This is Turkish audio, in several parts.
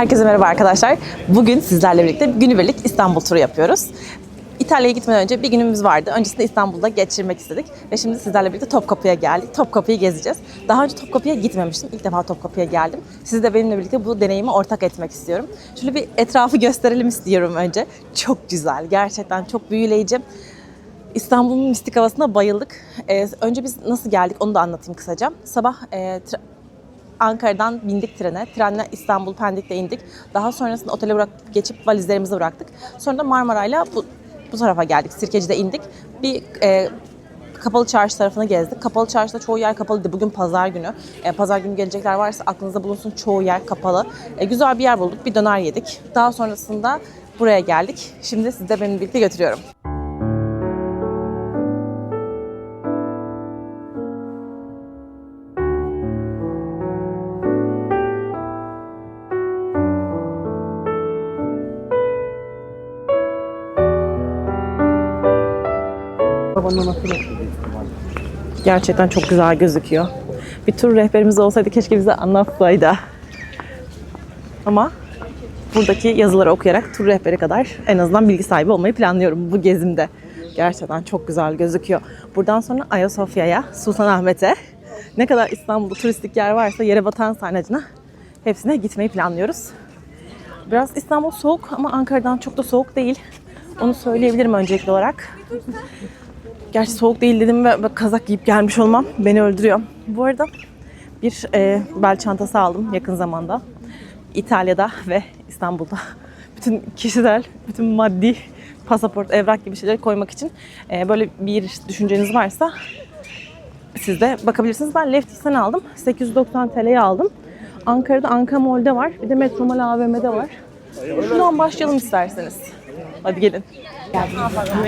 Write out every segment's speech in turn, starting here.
Herkese merhaba arkadaşlar. Bugün sizlerle birlikte günübirlik İstanbul turu yapıyoruz. İtalya'ya gitmeden önce bir günümüz vardı. Öncesinde İstanbul'da geçirmek istedik. Ve şimdi sizlerle birlikte Topkapı'ya geldik. Topkapı'yı gezeceğiz. Daha önce Topkapı'ya gitmemiştim. İlk defa Topkapı'ya geldim. Sizi de benimle birlikte bu deneyimi ortak etmek istiyorum. Şöyle bir etrafı gösterelim istiyorum önce. Çok güzel. Gerçekten çok büyüleyici. İstanbul'un mistik havasına bayıldık. Ee, önce biz nasıl geldik onu da anlatayım kısaca. Sabah e, Ankara'dan bindik trene. Trenle İstanbul Pendik'te indik. Daha sonrasında otele bırak geçip valizlerimizi bıraktık. Sonra da Marmaray'la bu, bu tarafa geldik. Sirkeci'de indik. Bir e, Kapalı Çarşı tarafını gezdik. Kapalı Çarşıda çoğu yer kapalıydı. Bugün pazar günü. E, pazar günü gelecekler varsa aklınızda bulunsun çoğu yer kapalı. E, güzel bir yer bulduk. Bir döner yedik. Daha sonrasında buraya geldik. Şimdi sizi de benimle birlikte götürüyorum. Gerçekten çok güzel gözüküyor. Bir tur rehberimiz olsaydı keşke bize anlatsaydı. Ama buradaki yazıları okuyarak tur rehberi kadar en azından bilgi sahibi olmayı planlıyorum bu gezimde. Gerçekten çok güzel gözüküyor. Buradan sonra Ayasofya'ya, Sultanahmet'e, ne kadar İstanbul'da turistik yer varsa yere batan sarnıcına hepsine gitmeyi planlıyoruz. Biraz İstanbul soğuk ama Ankara'dan çok da soğuk değil. Onu söyleyebilirim öncelikli olarak. Gerçi soğuk değil dedim ve kazak giyip gelmiş olmam beni öldürüyor. Bu arada bir e, bel çantası aldım yakın zamanda. İtalya'da ve İstanbul'da bütün kişisel, bütün maddi pasaport, evrak gibi şeyleri koymak için e, böyle bir düşünceniz varsa siz de bakabilirsiniz. Ben Leftis'ten aldım. 890 TL'ye aldım. Ankara'da Anka Mall'de var. Bir de Metromall AVM'de var. Şuradan başlayalım isterseniz. Hadi gelin.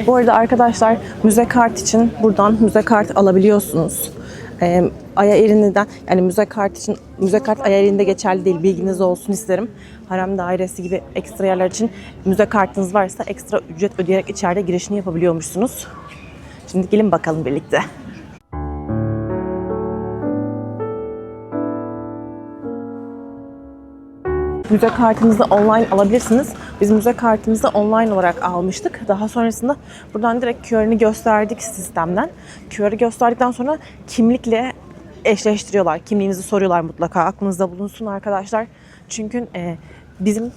Bu arada arkadaşlar müze kart için buradan müze kart alabiliyorsunuz. Ee, Aya Erini'den yani müze kart için müze kart Aya Erini'de geçerli değil bilginiz olsun isterim. Harem dairesi gibi ekstra yerler için müze kartınız varsa ekstra ücret ödeyerek içeride girişini yapabiliyormuşsunuz. Şimdi gelin bakalım birlikte. Müze kartınızı online alabilirsiniz. Biz müze kartımızı online olarak almıştık. Daha sonrasında buradan direkt QR'ını gösterdik sistemden. QR'ı gösterdikten sonra kimlikle eşleştiriyorlar. Kimliğinizi soruyorlar mutlaka. Aklınızda bulunsun arkadaşlar. Çünkü e, bizim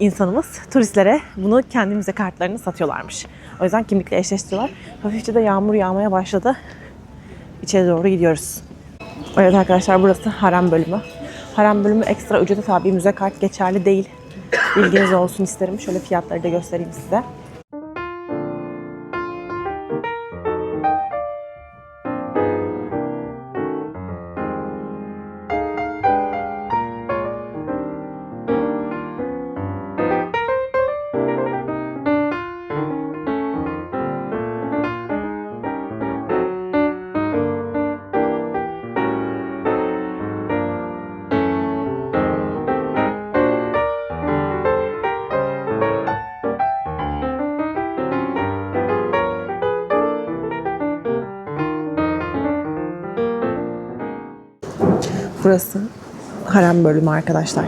insanımız turistlere bunu kendi müze kartlarını satıyorlarmış. O yüzden kimlikle eşleştiriyorlar. Hafifçe de yağmur yağmaya başladı. İçeri doğru gidiyoruz. Evet arkadaşlar burası harem bölümü. Harem bölümü ekstra ücrete tabi müze kart geçerli değil. Bilginiz olsun isterim. Şöyle fiyatları da göstereyim size. Burası harem bölümü arkadaşlar.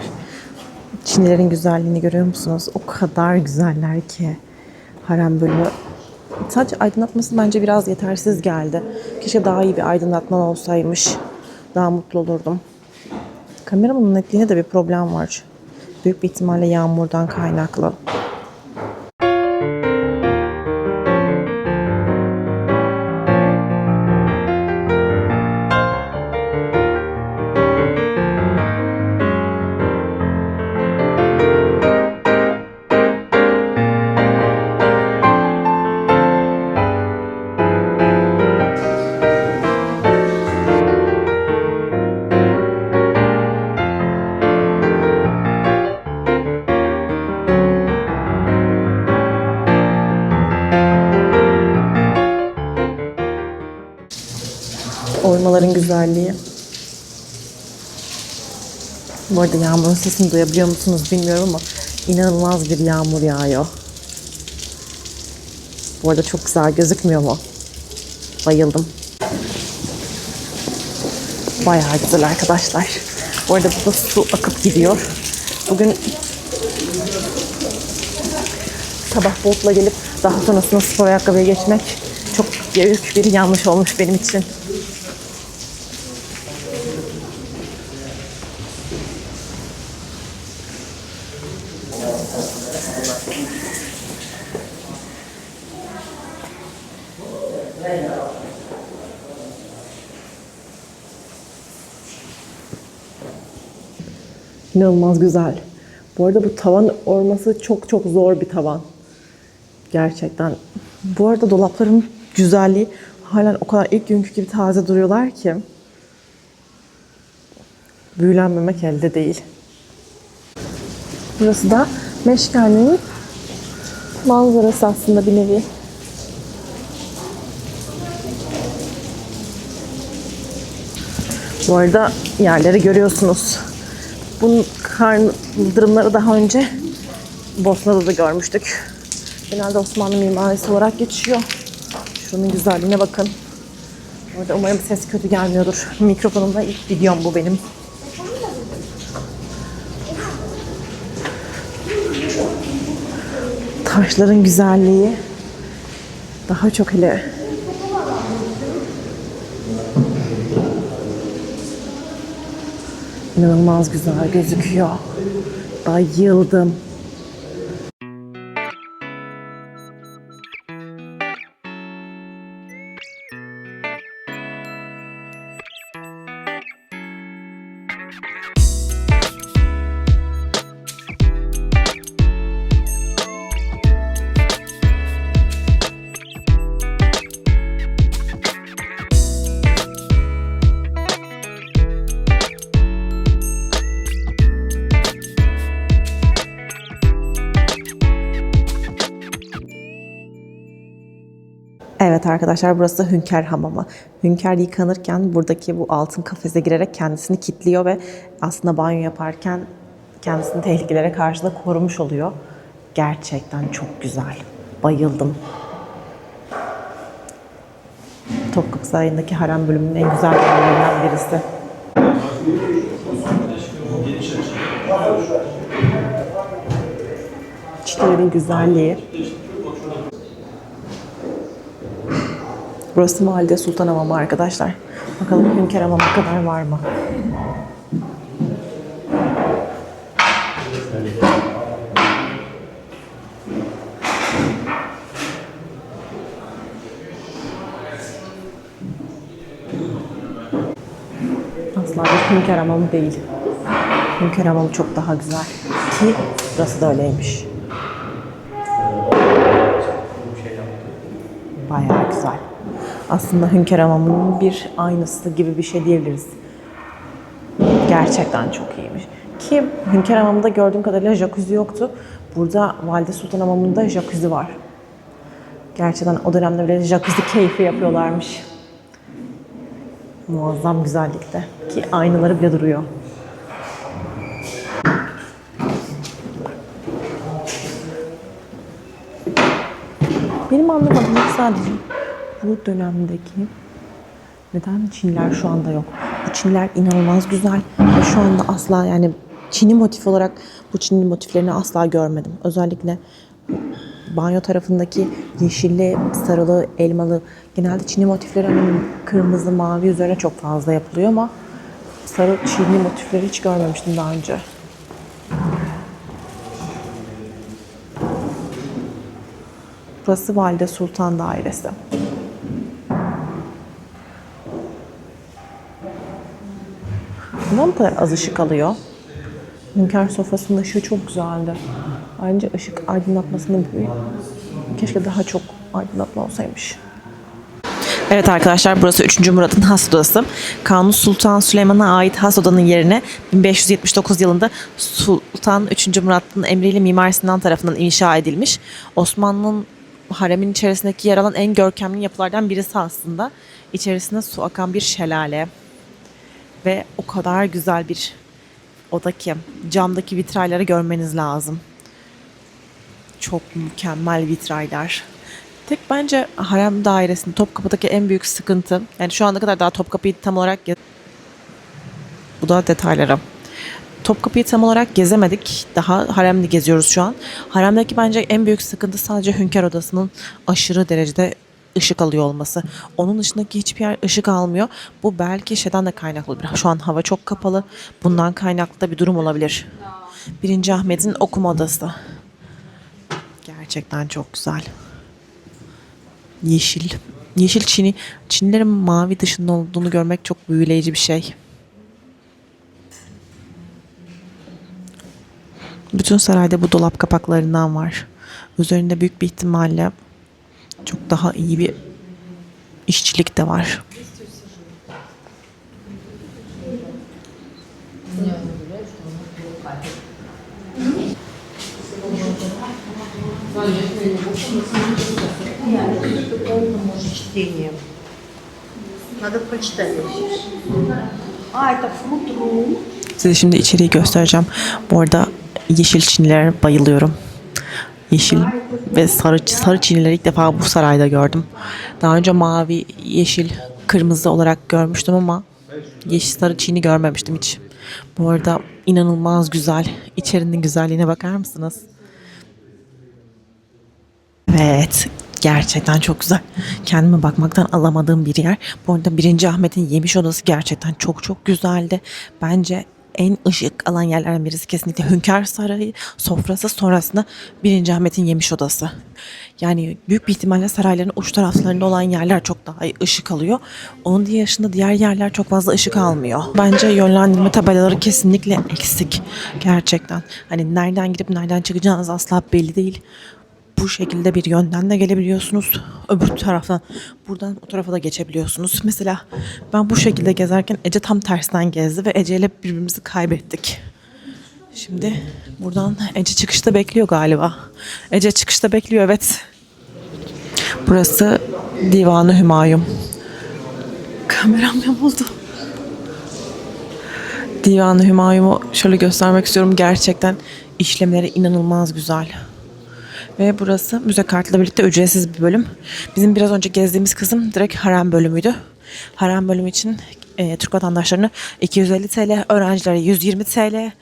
Çinlilerin güzelliğini görüyor musunuz? O kadar güzeller ki harem bölümü. Sadece aydınlatması bence biraz yetersiz geldi. Keşke daha iyi bir aydınlatma olsaymış. Daha mutlu olurdum. Kameramın netliğinde de bir problem var. Büyük bir ihtimalle yağmurdan kaynaklı. Bu arada yağmurun sesini duyabiliyor musunuz bilmiyorum ama inanılmaz bir yağmur yağıyor. Bu arada çok güzel gözükmüyor mu? Bayıldım. Bayağı güzel arkadaşlar. Bu arada burada su akıp gidiyor. Bugün Sabah botla gelip daha sonrasında spor ayakkabıya geçmek çok büyük bir yanlış olmuş benim için. İnanılmaz güzel. Bu arada bu tavan orması çok çok zor bir tavan. Gerçekten. Bu arada dolapların güzelliği halen o kadar ilk günkü gibi taze duruyorlar ki. Büyülenmemek elde değil. Burası da Meşkerli'nin manzarası aslında bir nevi. Bu arada yerleri görüyorsunuz. Bunun kaldırımları daha önce Bosna'da da görmüştük. Genelde Osmanlı mimarisi olarak geçiyor. Şunun güzelliğine bakın. Orada umarım ses kötü gelmiyordur. Mikrofonumda ilk videom bu benim. Taşların güzelliği daha çok hele İnanılmaz güzel gözüküyor. Bayıldım. Evet arkadaşlar burası Hünkar Hamamı. Hünkar yıkanırken buradaki bu altın kafese girerek kendisini kilitliyor ve aslında banyo yaparken kendisini tehlikelere karşı da korumuş oluyor. Gerçekten çok güzel. Bayıldım. Topkapı Sarayı'ndaki harem bölümünün en güzel yerlerinden birisi. Çiçeklerin güzelliği. Burası Valide Sultan Hamamı arkadaşlar. Bakalım Hünkar Hamamı kadar var mı? Asla bir Hünkar Hamamı değil. Hünkar Hamamı çok daha güzel. Ki burası da öyleymiş. Bayağı güzel. Aslında Hünkar Hamamı'nın bir aynısı gibi bir şey diyebiliriz. Gerçekten çok iyiymiş. Ki Hünkar Hamamı'nda gördüğüm kadarıyla jacuzzi yoktu. Burada Valide Sultan Hamamı'nda jacuzzi var. Gerçekten o dönemde bile jacuzzi keyfi yapıyorlarmış. Muazzam güzellikte. Ki aynaları bile duruyor. Benim anlamadığım sadece bu dönemdeki neden Çinler şu anda yok? Bu Çinler inanılmaz güzel ve şu anda asla yani Çin'i motif olarak bu Çinli motiflerini asla görmedim. Özellikle banyo tarafındaki yeşilli, sarılı, elmalı genelde Çinli motifleri hani kırmızı, mavi üzerine çok fazla yapılıyor ama sarı Çinli motifleri hiç görmemiştim daha önce. Burası Valide Sultan Dairesi. Neden bu kadar az ışık alıyor? Hünkar sofrasının ışığı çok güzeldi. Ayrıca ışık aydınlatmasını bir keşke daha çok aydınlatma olsaymış. Evet arkadaşlar burası 3. Murat'ın has odası. Kanuni Sultan Süleyman'a ait has odanın yerine 1579 yılında Sultan 3. Murat'ın emriyle Mimar Sinan tarafından inşa edilmiş. Osmanlı'nın haremin içerisindeki yer alan en görkemli yapılardan birisi aslında. İçerisinde su akan bir şelale. Ve o kadar güzel bir oda ki camdaki vitrayları görmeniz lazım. Çok mükemmel vitraylar. Tek bence harem dairesinde Topkapı'daki en büyük sıkıntı yani şu ana kadar daha Topkapı'yı tam olarak bu da detayları. Topkapı'yı tam olarak gezemedik. Daha haremde geziyoruz şu an. Haremdeki bence en büyük sıkıntı sadece Hünkar Odası'nın aşırı derecede ışık alıyor olması. Onun dışındaki hiçbir yer ışık almıyor. Bu belki şeyden de kaynaklı. Şu an hava çok kapalı. Bundan kaynaklı da bir durum olabilir. Birinci Ahmet'in okuma odası. Gerçekten çok güzel. Yeşil. Yeşil Çin'i, Çinlilerin mavi dışında olduğunu görmek çok büyüleyici bir şey. Bütün sarayda bu dolap kapaklarından var. Üzerinde büyük bir ihtimalle çok daha iyi bir işçilik de var. чтением. Надо прочитать. А, это фрут-рум. Size şimdi içeriği göstereceğim. Bu arada yeşil çinilere bayılıyorum. Yeşil ve sarı, sarı çinileri ilk defa bu sarayda gördüm. Daha önce mavi, yeşil, kırmızı olarak görmüştüm ama yeşil sarı çini görmemiştim hiç. Bu arada inanılmaz güzel. İçerinin güzelliğine bakar mısınız? Evet. Gerçekten çok güzel. Kendime bakmaktan alamadığım bir yer. Bu arada 1. Ahmet'in yemiş odası gerçekten çok çok güzeldi. Bence en ışık alan yerlerden birisi kesinlikle Hünkar Sarayı sofrası sonrasında 1. Ahmet'in yemiş odası. Yani büyük bir ihtimalle sarayların uç taraflarında olan yerler çok daha ışık alıyor. Onun dışında diğer yerler çok fazla ışık almıyor. Bence yönlendirme tabelaları kesinlikle eksik. Gerçekten. Hani nereden girip nereden çıkacağınız asla belli değil bu şekilde bir yönden de gelebiliyorsunuz. Öbür taraftan buradan o tarafa da geçebiliyorsunuz. Mesela ben bu şekilde gezerken Ece tam tersten gezdi ve Ece ile birbirimizi kaybettik. Şimdi buradan Ece çıkışta bekliyor galiba. Ece çıkışta bekliyor evet. Burası Divanı Hümayun. Kameram yamuldu. Divanı Hümayun'u şöyle göstermek istiyorum. Gerçekten işlemleri inanılmaz güzel. Ve burası müze kartıyla birlikte ücretsiz bir bölüm. Bizim biraz önce gezdiğimiz kısım direkt harem bölümüydü. Harem bölümü için e, Türk vatandaşlarına 250 TL, öğrencilere 120 TL,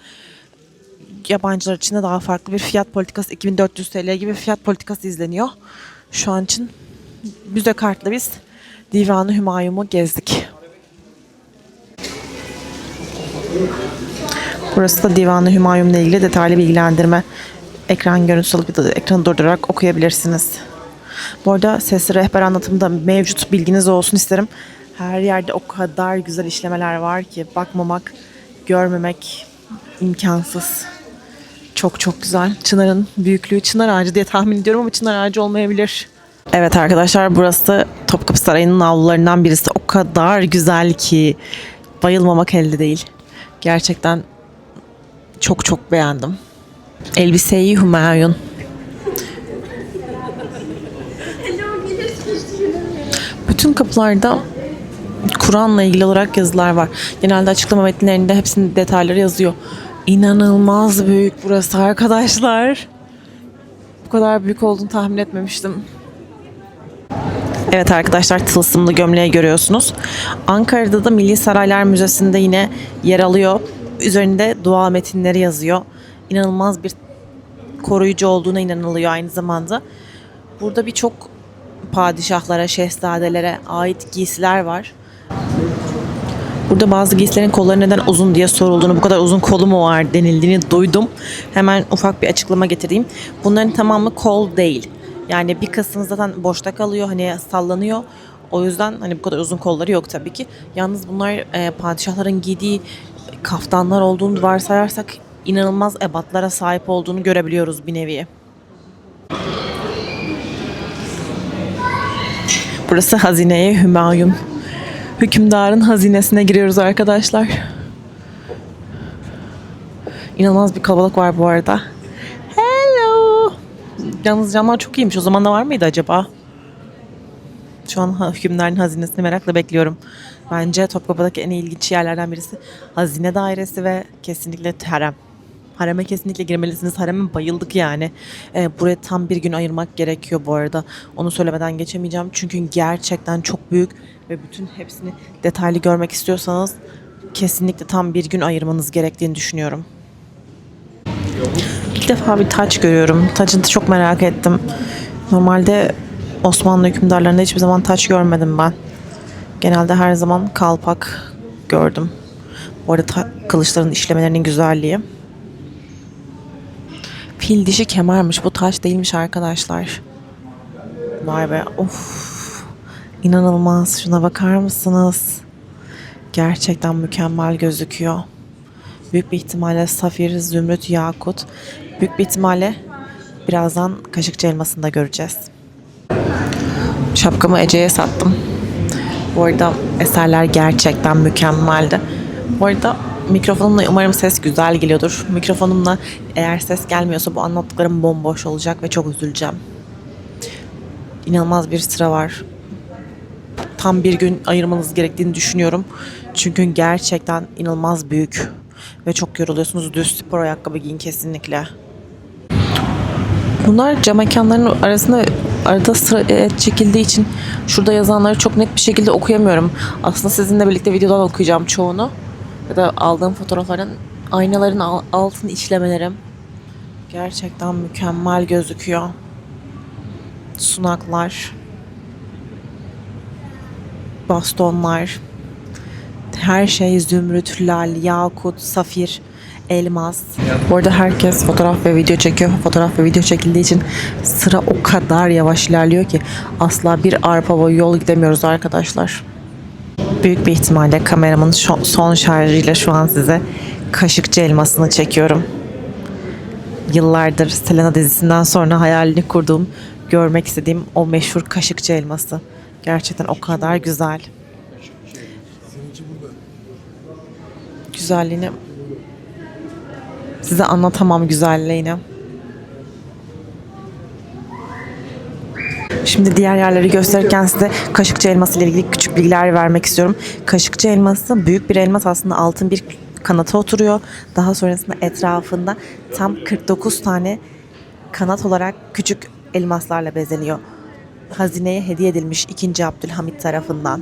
yabancılar için de daha farklı bir fiyat politikası 2400 TL gibi fiyat politikası izleniyor. Şu an için müze kartla biz Divanı Hümayun'u gezdik. Burası da Divanı Hümayun'la ilgili detaylı bilgilendirme. Ekran görüntüsü alıp ya da ekranı durdurarak okuyabilirsiniz. Bu arada sesli rehber anlatımı da mevcut bilginiz olsun isterim. Her yerde o kadar güzel işlemeler var ki bakmamak, görmemek imkansız. Çok çok güzel. Çınar'ın büyüklüğü çınar ağacı diye tahmin ediyorum ama çınar ağacı olmayabilir. Evet arkadaşlar burası Topkapı Sarayı'nın avlularından birisi. O kadar güzel ki bayılmamak elde değil. Gerçekten çok çok beğendim. Elbiseyi Humayun. Bütün kapılarda Kur'an'la ilgili olarak yazılar var. Genelde açıklama metinlerinde hepsinin detayları yazıyor. İnanılmaz büyük burası arkadaşlar. Bu kadar büyük olduğunu tahmin etmemiştim. Evet arkadaşlar tılsımlı gömleği görüyorsunuz. Ankara'da da Milli Saraylar Müzesi'nde yine yer alıyor. Üzerinde dua metinleri yazıyor. İnanılmaz bir koruyucu olduğuna inanılıyor aynı zamanda. Burada birçok padişahlara, şehzadelere ait giysiler var. Burada bazı giysilerin kolları neden uzun diye sorulduğunu, bu kadar uzun kolu mu var denildiğini duydum. Hemen ufak bir açıklama getireyim. Bunların tamamı kol değil. Yani bir kısmı zaten boşta kalıyor, hani sallanıyor. O yüzden hani bu kadar uzun kolları yok tabii ki. Yalnız bunlar e, padişahların giydiği kaftanlar olduğunu varsayarsak inanılmaz ebatlara sahip olduğunu görebiliyoruz bir nevi. Burası hazineye Hümayun. Hükümdarın hazinesine giriyoruz arkadaşlar. İnanılmaz bir kalabalık var bu arada. Hello. Yalnız camlar çok iyiymiş. O zaman da var mıydı acaba? Şu an hükümdarın hazinesini merakla bekliyorum. Bence Topkapı'daki en ilginç yerlerden birisi hazine dairesi ve kesinlikle harem. Hareme kesinlikle girmelisiniz. Hareme bayıldık yani. Ee, buraya tam bir gün ayırmak gerekiyor bu arada. Onu söylemeden geçemeyeceğim. Çünkü gerçekten çok büyük ve bütün hepsini detaylı görmek istiyorsanız kesinlikle tam bir gün ayırmanız gerektiğini düşünüyorum. İlk defa bir taç görüyorum. Taçını çok merak ettim. Normalde Osmanlı hükümdarlarında hiçbir zaman taç görmedim ben. Genelde her zaman kalpak gördüm. Bu arada kılıçların işlemelerinin güzelliği. Fil dişi kemermiş. Bu taş değilmiş arkadaşlar. Vay be. Of. İnanılmaz. Şuna bakar mısınız? Gerçekten mükemmel gözüküyor. Büyük bir ihtimalle safir, zümrüt, yakut. Büyük bir ihtimalle birazdan kaşıkçı elmasını da göreceğiz. Şapkamı Ece'ye sattım. Bu arada eserler gerçekten mükemmeldi. Bu arada mikrofonumla umarım ses güzel geliyordur. Mikrofonumla eğer ses gelmiyorsa bu anlattıklarım bomboş olacak ve çok üzüleceğim. İnanılmaz bir sıra var. Tam bir gün ayırmanız gerektiğini düşünüyorum. Çünkü gerçekten inanılmaz büyük ve çok yoruluyorsunuz. Düz spor ayakkabı giyin kesinlikle. Bunlar cam mekanların arasında arada sıra e, çekildiği için şurada yazanları çok net bir şekilde okuyamıyorum. Aslında sizinle birlikte videodan okuyacağım çoğunu. Ya da aldığım fotoğrafların aynaların al- altın işlemelerim gerçekten mükemmel gözüküyor. Sunaklar, bastonlar, her şey zümrüt, lal, yakut, safir, elmas. Bu arada herkes fotoğraf ve video çekiyor. Fotoğraf ve video çekildiği için sıra o kadar yavaş ilerliyor ki asla bir arpa boyu yol gidemiyoruz arkadaşlar. Büyük bir ihtimalle kameramın son şarjıyla şu an size kaşıkçı elmasını çekiyorum. Yıllardır Selena dizisinden sonra hayalini kurduğum, görmek istediğim o meşhur kaşıkçı elması. Gerçekten o kadar güzel. Güzelliğini size anlatamam güzelliğini. Şimdi diğer yerleri gösterirken size kaşıkçı elması ile ilgili küçük bilgiler vermek istiyorum. Kaşıkçı elması büyük bir elmas aslında altın bir kanata oturuyor. Daha sonrasında etrafında tam 49 tane kanat olarak küçük elmaslarla bezeniyor. Hazineye hediye edilmiş 2. Abdülhamit tarafından.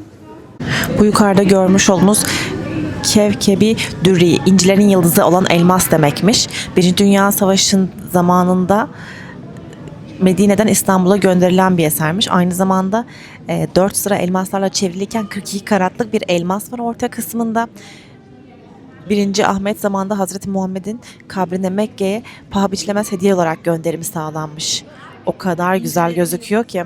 Bu yukarıda görmüş olduğunuz Kevkebi Dürri, incilerin yıldızı olan elmas demekmiş. Birinci Dünya Savaşı'nın zamanında Medine'den İstanbul'a gönderilen bir esermiş. Aynı zamanda e, 4 sıra elmaslarla çevrilirken 42 karatlık bir elmas var orta kısmında. 1. Ahmet zamanında Hazreti Muhammed'in kabrine Mekke'ye paha biçilemez hediye olarak gönderimi sağlanmış. O kadar güzel gözüküyor ki.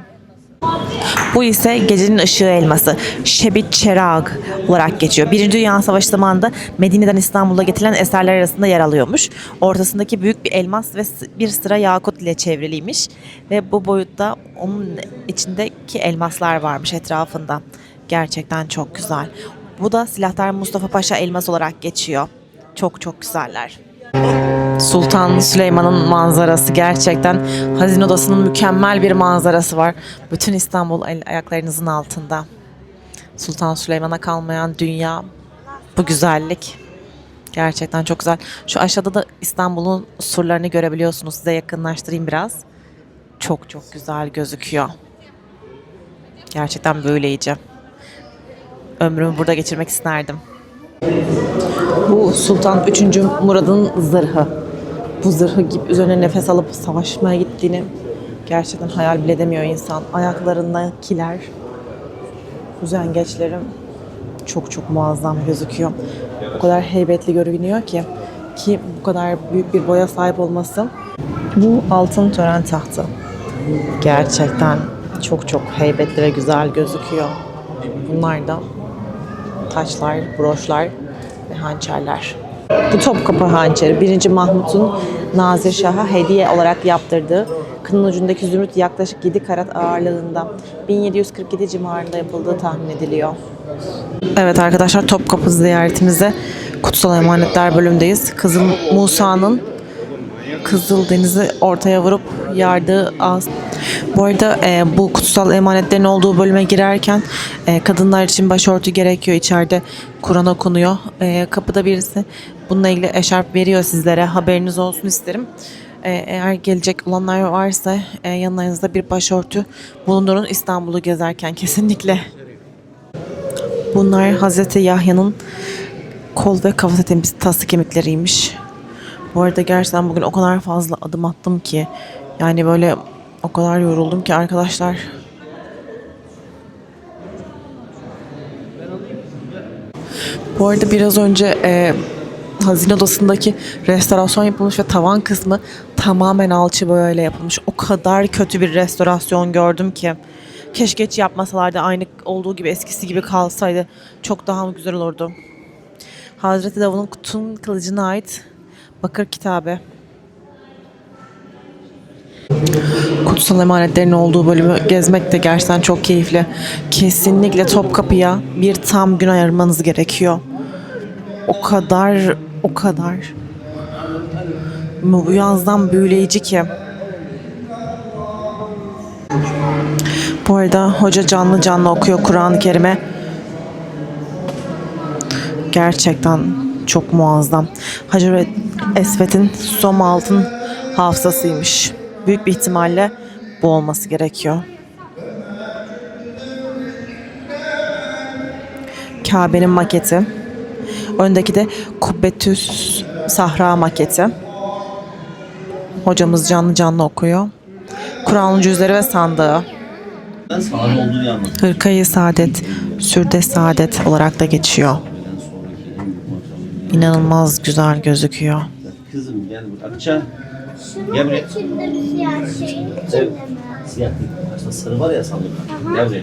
Bu ise gecenin ışığı elması. Şebit Çerag olarak geçiyor. Birinci Dünya Savaşı zamanında Medine'den İstanbul'a getirilen eserler arasında yer alıyormuş. Ortasındaki büyük bir elmas ve bir sıra yakut ile çevriliymiş. Ve bu boyutta onun içindeki elmaslar varmış etrafında. Gerçekten çok güzel. Bu da Silahtar Mustafa Paşa elmas olarak geçiyor. Çok çok güzeller. Sultan Süleyman'ın manzarası gerçekten hazine odasının mükemmel bir manzarası var. Bütün İstanbul ayaklarınızın altında. Sultan Süleyman'a kalmayan dünya bu güzellik. Gerçekten çok güzel. Şu aşağıda da İstanbul'un surlarını görebiliyorsunuz. Size yakınlaştırayım biraz. Çok çok güzel gözüküyor. Gerçekten böyleyici. Ömrümü burada geçirmek isterdim. Bu Sultan 3. Murad'ın zırhı. Bu zırhı gibi üzerine nefes alıp savaşmaya gittiğini gerçekten hayal bile edemiyor insan. Ayaklarındakiler, üzengeçlerim çok çok muazzam gözüküyor. O kadar heybetli görünüyor ki ki bu kadar büyük bir boya sahip olması. Bu altın tören tahtı. Gerçekten çok çok heybetli ve güzel gözüküyor. Bunlar da taçlar, broşlar ve hançerler. Bu Topkapı hançeri 1. Mahmut'un Nazır Şah'a hediye olarak yaptırdığı kının ucundaki zümrüt yaklaşık 7 karat ağırlığında 1747 civarında yapıldığı tahmin ediliyor. Evet arkadaşlar Topkapı ziyaretimizde Kutsal Emanetler bölümündeyiz. Kızıl Musa'nın Kızıl Deniz'i ortaya vurup yardığı az. Bu arada e, bu kutsal emanetlerin olduğu bölüme girerken e, kadınlar için başörtü gerekiyor. İçeride Kur'an okunuyor. E, kapıda birisi bununla ilgili eşarp veriyor sizlere. Haberiniz olsun isterim. E, eğer gelecek olanlar varsa e, yanlarınızda bir başörtü bulundurun İstanbul'u gezerken kesinlikle. Bunlar Hazreti Yahya'nın Kol ve kafa setimiz taslı kemikleriymiş. Bu arada gerçekten bugün o kadar fazla adım attım ki. Yani böyle o kadar yoruldum ki arkadaşlar. Bu arada biraz önce e, hazine odasındaki restorasyon yapılmış ve tavan kısmı tamamen alçı böyle yapılmış. O kadar kötü bir restorasyon gördüm ki. Keşke hiç yapmasalardı aynı olduğu gibi eskisi gibi kalsaydı çok daha güzel olurdu. Hazreti Davud'un Kutun kılıcına ait bakır kitabı. Kutsal emanetlerin olduğu bölümü gezmek de gerçekten çok keyifli. Kesinlikle Topkapı'ya bir tam gün ayırmanız gerekiyor. O kadar, o kadar muazzam büyüleyici ki. Bu arada hoca canlı canlı okuyor Kur'an-ı Kerim'e. Gerçekten çok muazzam. Hacer Esvet'in som altın hafızasıymış. Büyük bir ihtimalle bu olması gerekiyor. Kabe'nin maketi. Öndeki de Kubbetüs Sahra maketi. Hocamız canlı canlı okuyor. Kur'an'ın cüzleri ve sandığı. Hırkayı Saadet, Sürde Saadet olarak da geçiyor. İnanılmaz güzel gözüküyor. Gel buraya. Akça. Gel buraya. İçinde bir siyah şeyin Evet. içinde mi? Siyah değil. Aslında sarı var ya sandım. Gel buraya.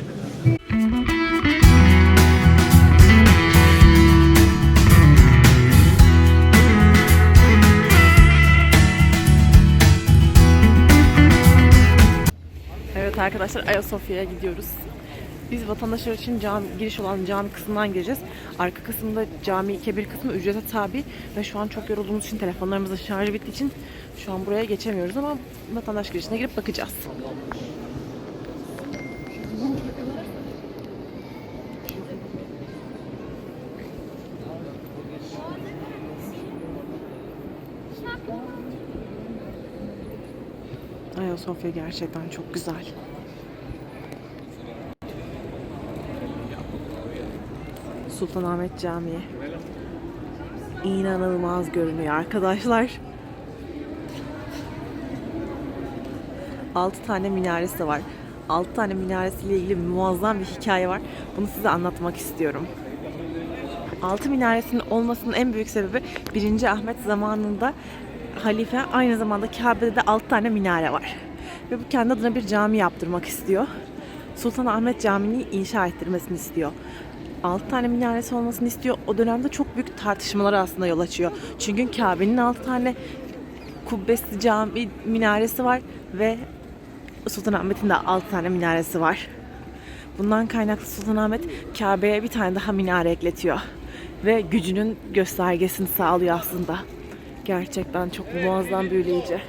Evet arkadaşlar Ayasofya'ya gidiyoruz. Biz vatandaşlar için cami, giriş olan cami kısmından gireceğiz. Arka kısımda cami kebir kısmı ücrete tabi ve şu an çok yorulduğumuz için telefonlarımızın şarjı bittiği için şu an buraya geçemiyoruz ama vatandaş girişine girip bakacağız. Ayasofya gerçekten çok güzel. Sultanahmet Camii. İnanılmaz görünüyor arkadaşlar. 6 tane minaresi var. 6 tane minaresiyle ilgili muazzam bir hikaye var. Bunu size anlatmak istiyorum. Altı minaresinin olmasının en büyük sebebi 1. Ahmet zamanında halife aynı zamanda Kabe'de de 6 tane minare var. Ve bu kendi adına bir cami yaptırmak istiyor. Sultan Ahmet Camii'ni inşa ettirmesini istiyor. 6 tane minaresi olmasını istiyor. O dönemde çok büyük tartışmalara aslında yol açıyor. Çünkü Kabe'nin 6 tane kubbesli cami minaresi var ve Sultanahmet'in de 6 tane minaresi var. Bundan kaynaklı Sultanahmet Kabe'ye bir tane daha minare ekletiyor. Ve gücünün göstergesini sağlıyor aslında. Gerçekten çok muazzam büyüleyici.